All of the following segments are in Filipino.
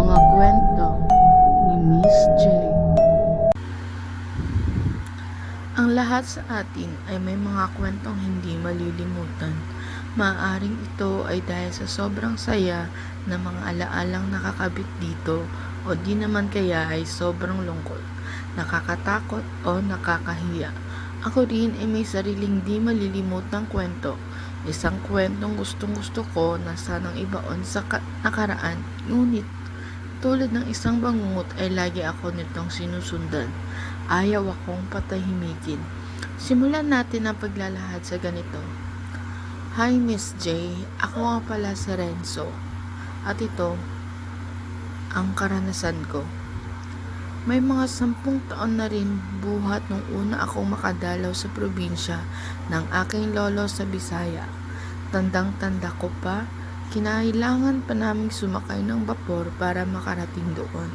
Mga kwento ni Miss J. Ang lahat sa atin ay may mga kwentong hindi malilimutan. Maaaring ito ay dahil sa sobrang saya na mga alaalang nakakabit dito o di naman kaya ay sobrang lungkot, nakakatakot o nakakahiya. Ako rin ay may sariling di malilimutang kwento. Isang kwentong gustong gusto ko na sanang ibaon sa ka- nakaraan, ngunit tulad ng isang bangungot ay lagi ako nitong sinusundan. Ayaw akong patahimikin. Simulan natin ang paglalahad sa ganito. Hi Miss J, ako nga pala si Renzo. At ito, ang karanasan ko. May mga sampung taon na rin buhat nung una akong makadalaw sa probinsya ng aking lolo sa Bisaya. Tandang-tanda ko pa, kinailangan pa naming sumakay ng vapor para makarating doon.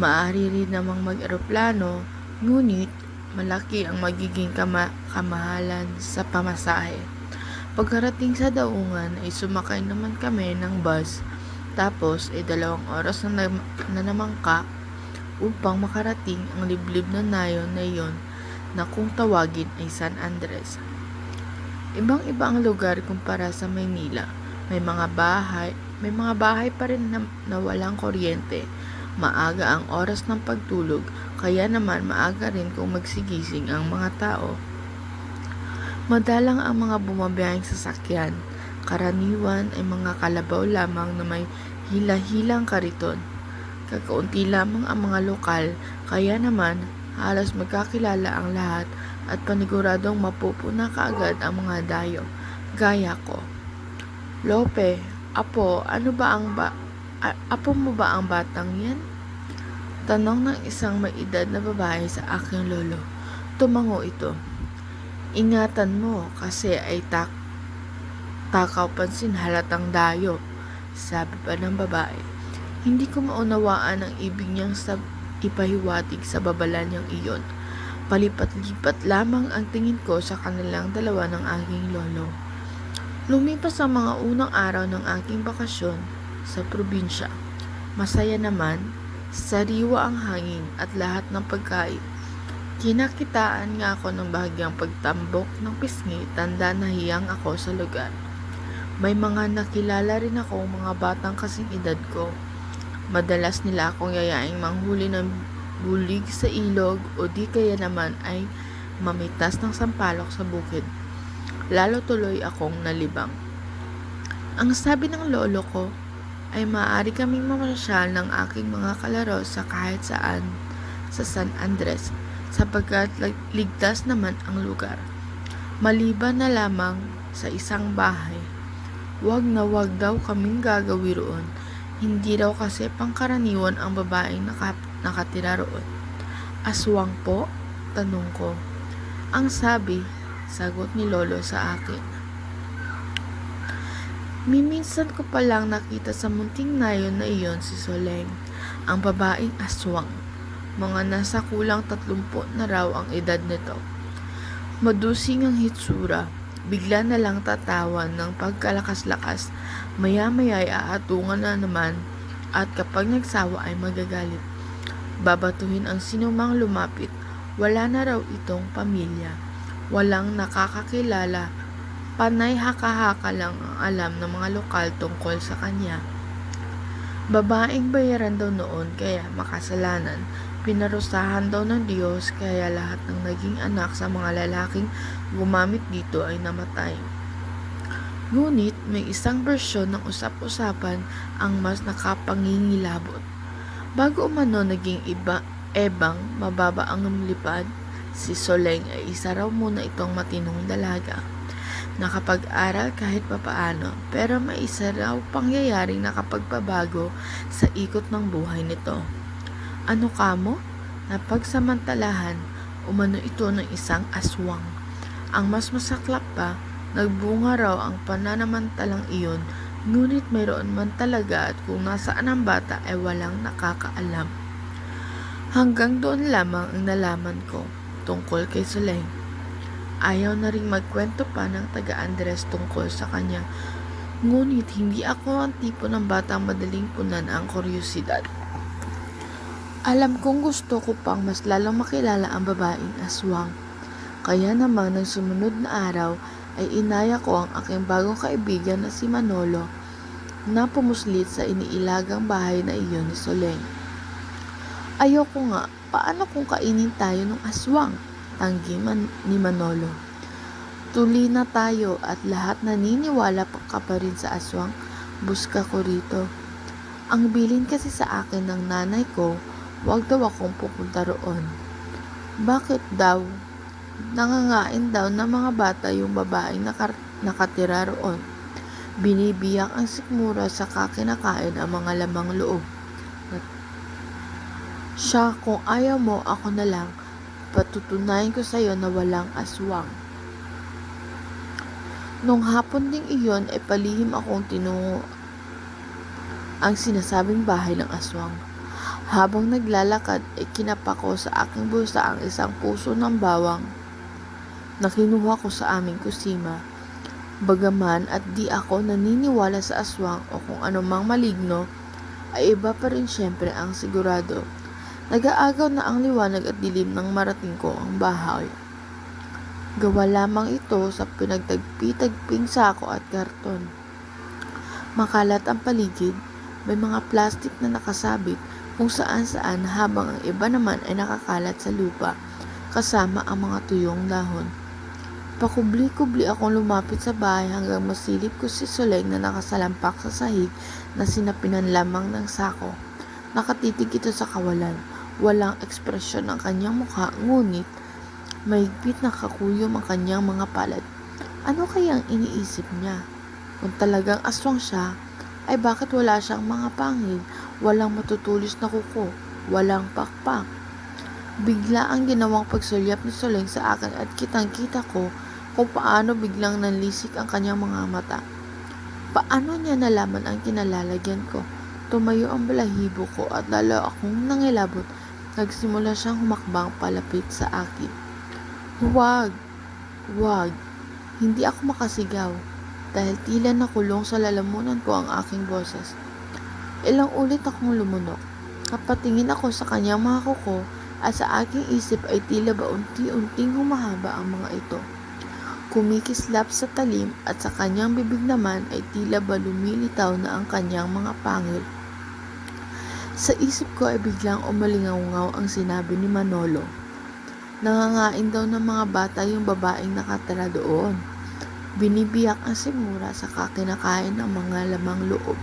Maaari rin namang mag-eroplano, ngunit malaki ang magiging kama- kamahalan sa pamasahe. Pagkarating sa daungan ay sumakay naman kami ng bus, tapos ay dalawang oras na, na, na namangka upang makarating ang liblib na nayon na iyon na kung tawagin ay San Andres. Ibang-iba ang lugar kumpara sa Maynila. May mga bahay, may mga bahay pa rin na, na walang kuryente. Maaga ang oras ng pagtulog, kaya naman maaga rin kung magsigising ang mga tao. Madalang ang mga bumabiyahing sasakyan. Karaniwan ay mga kalabaw lamang na may hila-hilang kariton. Kakaunti lamang ang mga lokal, kaya naman halos magkakilala ang lahat at paniguradong mapupuna kaagad ang mga dayo, gaya ko. Lope, apo, ano ba ang ba apo mo ba ang batang yan? Tanong ng isang may edad na babae sa aking lolo. Tumango ito. Ingatan mo kasi ay tak takaw pansin halatang dayo, sabi pa ng babae. Hindi ko maunawaan ang ibig niyang sab ipahiwatig sa babala niyang iyon. Palipat-lipat lamang ang tingin ko sa kanilang dalawa ng aking lolo. Lumipas ang mga unang araw ng aking bakasyon sa probinsya. Masaya naman, sariwa ang hangin at lahat ng pagkain. Kinakitaan nga ako ng bahagyang pagtambok ng pisngi tanda na hiyang ako sa lugar. May mga nakilala rin ako mga batang kasing edad ko. Madalas nila akong yayaing manghuli ng bulig sa ilog o di kaya naman ay mamitas ng sampalok sa bukid. Lalo tuloy akong nalibang. Ang sabi ng lolo ko ay maaari kaming mamasyal ng aking mga kalaro sa kahit saan sa San Andres sapagkat ligtas naman ang lugar. Maliban na lamang sa isang bahay. Wag na wag daw kaming gagawi roon. Hindi daw kasi pangkaraniwan ang babaeng naka- nakatira roon. Aswang po? Tanong ko. Ang sabi, sagot ni Lolo sa akin. Miminsan ko palang nakita sa munting nayon na iyon si Soleng, ang babaeng aswang. Mga nasa kulang tatlumpot na raw ang edad nito. Madusing ang hitsura, bigla na lang tatawan ng pagkalakas-lakas, maya-maya ay aatungan na naman at kapag nagsawa ay magagalit. Babatuhin ang sinumang lumapit, wala na raw itong pamilya. Walang nakakakilala, panay haka-haka lang ang alam ng mga lokal tungkol sa kanya. Babaeng bayaran daw noon kaya makasalanan. Pinarusahan daw ng Diyos kaya lahat ng naging anak sa mga lalaking gumamit dito ay namatay. Ngunit may isang bersyon ng usap-usapan ang mas nakapangingilabot. Bago umano naging iba, ebang mababa ang lumilipad, si Soleng ay isa raw muna itong matinong dalaga. Nakapag-aral kahit papaano, pero may isa raw pangyayaring nakapagpabago sa ikot ng buhay nito. Ano kamo? Napagsamantalahan, umano ito ng isang aswang. Ang mas masaklap pa, nagbunga raw ang pananamantalang iyon, ngunit mayroon man talaga at kung nasaan ang bata ay walang nakakaalam. Hanggang doon lamang ang nalaman ko tungkol kay Soleng. Ayaw na ring magkwento pa ng taga Andres tungkol sa kanya Ngunit hindi ako ang tipo ng batang madaling punan ang kuryosidad. Alam kong gusto ko pang mas lalong makilala ang babaeng aswang. Kaya naman ng sumunod na araw ay inaya ko ang aking bagong kaibigan na si Manolo na pumuslit sa iniilagang bahay na iyon ni Soleng. Ayoko nga, paano kung kainin tayo ng aswang? Tanggi man ni Manolo. Tuli na tayo at lahat naniniwala ka pa rin sa aswang. Buska ko rito. Ang bilin kasi sa akin ng nanay ko, wag daw akong pupunta roon. Bakit daw? Nangangain daw ng mga bata yung babaeng nakar- nakatira roon. Binibiyak ang sikmura sa kakinakain ang mga lamang loob. Siya, kung ayaw mo, ako na lang. Patutunayan ko sa'yo na walang aswang. Nung hapon ding iyon ay palihim akong tinungo ang sinasabing bahay ng aswang. Habang naglalakad ay kinapa ko sa aking bulsa ang isang puso ng bawang na kinuha ko sa aming kusima. Bagaman at di ako naniniwala sa aswang o kung anumang maligno, ay iba pa rin syempre ang sigurado. Nag-aagaw na ang liwanag at dilim nang marating ko ang bahay. Gawa lamang ito sa pinagtagpi-tagping sako at karton. Makalat ang paligid, may mga plastik na nakasabit kung saan-saan habang ang iba naman ay nakakalat sa lupa kasama ang mga tuyong dahon. Pakubli-kubli akong lumapit sa bahay hanggang masilip ko si Soleng na nakasalampak sa sahig na sinapinan lamang ng sako. Nakatitig ito sa kawalan. Walang ekspresyon ang kanyang mukha, ngunit mahigpit na kakuyom ang kanyang mga palad. Ano kaya ang iniisip niya? Kung talagang aswang siya, ay bakit wala siyang mga pangil, walang matutulis na kuko, walang pakpak? Bigla ang ginawang pagsulyap ni Soleng sa akin at kitang-kita ko kung paano biglang nanlisik ang kanyang mga mata. Paano niya nalaman ang kinalalagyan ko? Tumayo ang balahibo ko at lalo akong nangilabot. Nagsimula siyang humakbang palapit sa akin. Huwag! Huwag! Hindi ako makasigaw dahil tila nakulong sa lalamunan ko ang aking boses. Ilang ulit akong lumunok. Kapatingin ako sa kanyang mga kuko at sa aking isip ay tila ba unti-unting humahaba ang mga ito. Kumikislap sa talim at sa kanyang bibig naman ay tila ba lumilitaw na ang kanyang mga pangil. Sa isip ko ay biglang umalingaw ang sinabi ni Manolo. Nangangain daw ng mga bata yung babaeng nakatira doon. Binibiyak ang simura sa kakinakain ng mga lamang loob.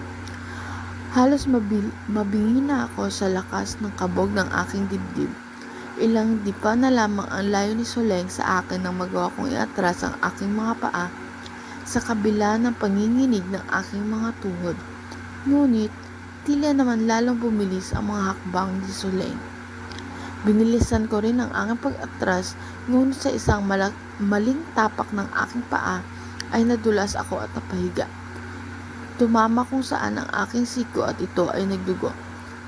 Halos mabil- mabingi na ako sa lakas ng kabog ng aking dibdib. Ilang di pa na lamang ang layo ni Soleng sa akin nang magawa kong iatras ang aking mga paa sa kabila ng panginginig ng aking mga tuhod. Ngunit, tila naman lalong bumilis ang mga hakbang ni Soleng. Binilisan ko rin ang aking pag-atras, ngunit sa isang malak- maling tapak ng aking paa ay nadulas ako at napahiga. Tumama kung saan ang aking siko at ito ay nagdugo.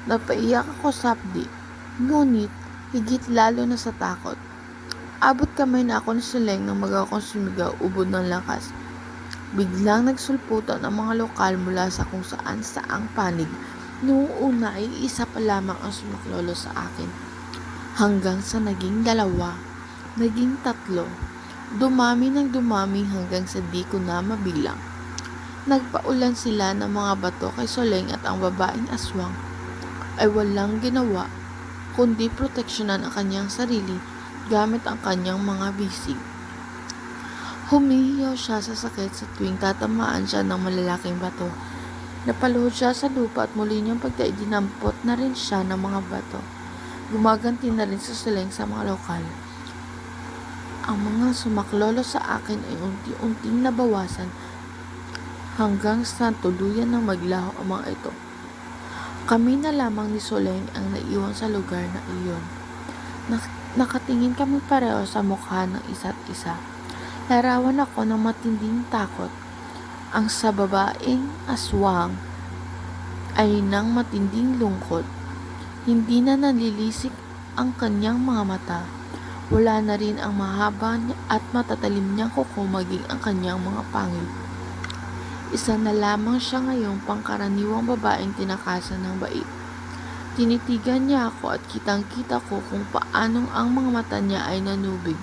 Napaiyak ako sapdi, ngunit higit lalo na sa takot. Abot kamay na ako ni Soleng nang magawa kong sumigaw ubod ng lakas. Biglang nagsulputan ang mga lokal mula sa kung saan saang panig. Noong una ay isa pa lamang ang sumaklolo sa akin. Hanggang sa naging dalawa, naging tatlo. Dumami ng dumami hanggang sa di ko na mabilang. Nagpaulan sila ng mga bato kay Soleng at ang babaeng aswang ay walang ginawa kundi proteksyonan ang kanyang sarili gamit ang kanyang mga bisig. Humihiyaw siya sa sakit sa tuwing tatamaan siya ng malalaking bato. Napaluhod siya sa lupa at muli niyang pagkaidinampot na rin siya ng mga bato. Gumaganti na rin sa sileng sa mga lokal. Ang mga sumaklolo sa akin ay unti-unting nabawasan hanggang sa tuluyan ng maglaho ang mga ito. Kami na lamang ni Soleng ang naiwan sa lugar na iyon. Nak- nakatingin kami pareho sa mukha ng isa't isa. Larawan ako ng matinding takot. Ang sa babaeng aswang ay ng matinding lungkot. Hindi na nalilisik ang kanyang mga mata. Wala na rin ang mahaba at matatalim niyang kuko maging ang kanyang mga pangil. Isa na lamang siya ngayong pangkaraniwang babaeng tinakasan ng bait. Tinitigan niya ako at kitang-kita ko kung paanong ang mga mata niya ay nanubig.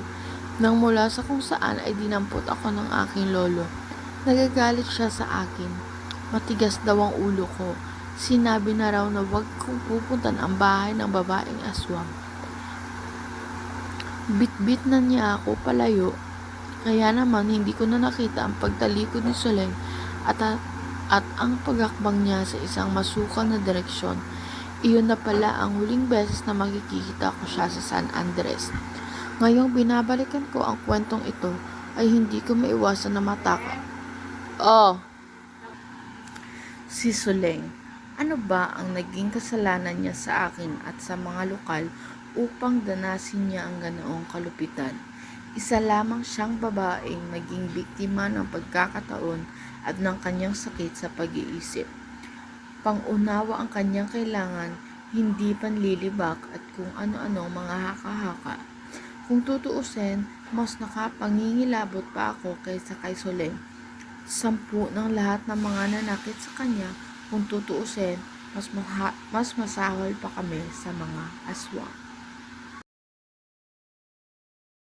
Nang mula sa kung saan ay dinampot ako ng aking lolo. Nagagalit siya sa akin. Matigas daw ang ulo ko. Sinabi na raw na wag kong pupuntan ang bahay ng babaeng aswang. Bit-bit na niya ako palayo. Kaya naman hindi ko na nakita ang pagtalikod ni Soleng at, at ang pagakbang niya sa isang masukal na direksyon. Iyon na pala ang huling beses na makikita ko siya sa San Andres. Ngayong binabalikan ko ang kwentong ito ay hindi ko maiwasan na mataka. Oh! Si Soleng, ano ba ang naging kasalanan niya sa akin at sa mga lokal upang danasin niya ang ganoong kalupitan? Isa lamang siyang babaeng naging biktima ng pagkakataon at ng kanyang sakit sa pag-iisip. Pangunawa ang kanyang kailangan, hindi panlilibak at kung ano-anong mga haka-haka. Kung tutuusin, mas nakapangingilabot pa ako kaysa kay Soleng. Sampu ng lahat ng mga nanakit sa kanya, kung tutuusin, mas, mas masahol pa kami sa mga aswang.